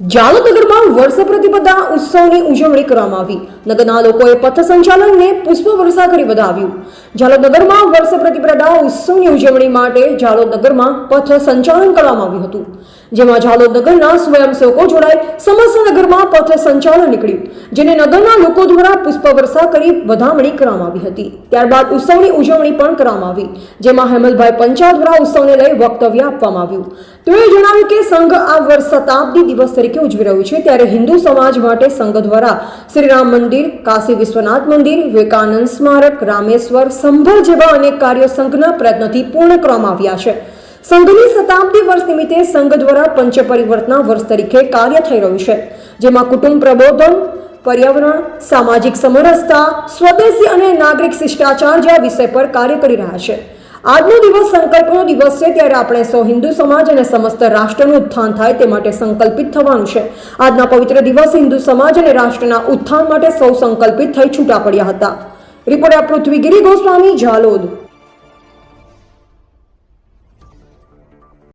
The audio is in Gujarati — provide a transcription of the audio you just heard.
જાલોદગરમાં વર્ષ પ્રતિપદા ઉત્સવની ઉજવણી કરવામાં આવી. નગરના લોકોએ પથ સંચાલનને પુષ્પવર્ષા કરી વધાવ્યું. જાલોદગરમાં વર્ષ પ્રતિપદા ઉત્સવની ઉજવણી માટે જાલોદગરમાં પથ સંચાલન કરવામાં આવ્યું હતું. જેમાં જાલોદગરના સ્વયંસેવકો જોડાઈ સમસ્ત નગરમાં પથ સંચાલન નીકળ્યું, જેને નગરના લોકો દ્વારા પુષ્પ વર્ષા કરી વધામણી કરવામાં આવી હતી. ત્યારબાદ ઉત્સવની ઉજવણી પણ કરવામાં આવી, જેમાં હેમલભાઈ પંચાલ દ્વારા ઉત્સવને લઈ વક્તવ્ય આપવામાં આવ્યું. તેઓએ જણાવ્યું કે સંઘ આ વર્ષ શતાબ્દી દિવસ તરીકે ઉજવી રહ્યું છે. ત્યારે હિન્દુ સમાજ માટે સંઘ દ્વારા શ્રીરામ મંદિર, કાશી વિશ્વનાથ મંદિર, વિવેકાનંદ સ્મારક, રામેશ્વર સંભળ જેવા અનેક કાર્યો સંઘના પ્રયત્નોથી પૂર્ણ કરવામાં આવ્યા છે. સંઘની શતાબ્દી વર્ષ નિમિત્તે સંઘ દ્વારા પંચ પરિવર્તના વર્ષ તરીકે કાર્ય થઈ રહ્યું છે. જેમાં કુટુંબ પ્રબોધન, પર્યાવરણ, સામાજિક સમરસતા, સ્વદેશી અને નાગરિક શિષ્ટાચાર જેવા વિષય પર કાર્ય કરી રહ્યા છે. આજનો દિવસ સંકલ્પનો દિવસ છે ત્યારે આપણે સૌ હિન્દુ સમાજ અને સમસ્ત રાષ્ટ્રનું ઉત્થાન થાય તે માટે સંકલ્પિત થવાનું છે. આજના પવિત્ર દિવસ હિન્દુ સમાજ અને રાષ્ટ્રના ઉત્થાન માટે સૌ સંકલ્પિત થઈ છૂટા પડ્યા હતા. રિપોર્ટર પૃથ્વીગીરી ગોસ્વામી, ઝાલોદ.